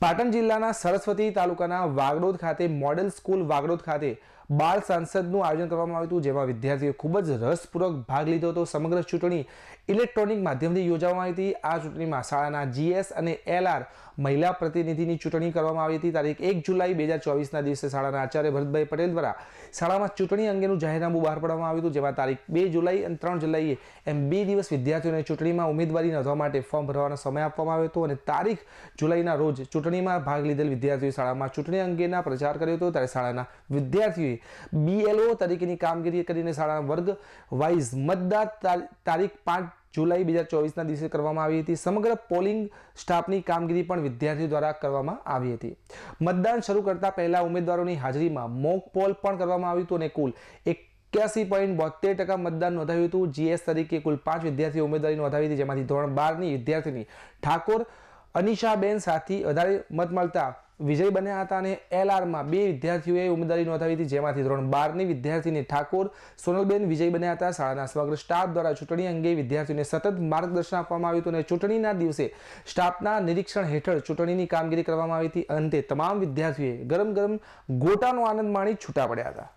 પાટણ જિલ્લાના સરસ્વતી તાલુકાના વાગડોદ ખાતે મોડેલ સ્કૂલ વાગડોદ ખાતે બાળ સાંસદનું આયોજન કરવામાં આવ્યું હતું, જેમાં વિદ્યાર્થીઓએ ખૂબ જ રસપૂર્વક ભાગ લીધો હતો. સમગ્ર ચૂંટણી ઇલેક્ટ્રોનિક માધ્યમથી યોજવામાં આવી હતી. આ ચૂંટણીમાં શાળાના જીએસ અને એલઆર મહિલા પ્રતિનિધિની ચૂંટણી કરવામાં આવી હતી. તારીખ એક જુલાઈ બે હજાર ચોવીસના દિવસે શાળાના આચાર્ય ભરતભાઈ પટેલ દ્વારા શાળામાં ચૂંટણી અંગેનું જાહેરનામું બહાર પાડવામાં આવ્યું હતું, જેમાં તારીખ બે જુલાઈ અને ત્રણ જુલાઈએ એમ બે દિવસ વિદ્યાર્થીઓને ચૂંટણીમાં ઉમેદવારી નોંધવા માટે ફોર્મ ભરવાનો સમય આપવામાં આવ્યો હતો અને તારીખ જુલાઈના રોજ ચૂંટણીમાં ભાગ લીધેલ વિદ્યાર્થીઓએ શાળામાં ચૂંટણી અંગેના પ્રચાર કર્યો હતો. ત્યારે શાળાના વિદ્યાર્થીઓએ બીએલઓ તરીકેની કામગીરી કરીને શાળાના વર્ગ વાઇઝ મતદાર તારીખ પાંચ જુલાઈ બે હજાર ચોવીસના દિવસે કરવામાં આવી હતી. સમગ્ર પોલિંગ સ્ટાફની કામગીરી પણ વિદ્યાર્થીઓ દ્વારા કરવામાં આવી હતી. મતદાન શરૂ કરતા પહેલા ઉમેદવારોની હાજરીમાં મોક પોલ પણ કરવામાં આવ્યું હતું અને કુલ એક્યાસી પોઈન્ટ બોતેર ટકા મતદાન નોંધાયું હતું. જીએસ તરીકે કુલ પાંચ વિદ્યાર્થીઓ ઉમેદવારી નોંધાવી હતી. જેમાંથી ધોરણ બારની વિદ્યાર્થીની ઠાકોર, અનિશાબેન સાથી વધારે મત મળતા વિજય બન્યા હતા અને એલઆરમાં બે વિદ્યાર્થીઓએ ઉમેદવારી નોંધાવી હતી, જેમાંથી ધોરણ બારની વિદ્યાર્થીની ઠાકોર, સોનલબેન વિજય બન્યા હતા. શાળાના સમગ્ર સ્ટાફ દ્વારા ચૂંટણી અંગે વિદ્યાર્થીઓને સતત માર્ગદર્શન આપવામાં આવ્યું હતું અને ચૂંટણીના દિવસે સ્ટાફના નિરીક્ષણ હેઠળ ચૂંટણીની કામગીરી કરવામાં આવી હતી. અંતે તમામ વિદ્યાર્થીઓએ ગરમ ગરમ ગોટાનો આનંદ માણી છૂટા પડ્યા હતા.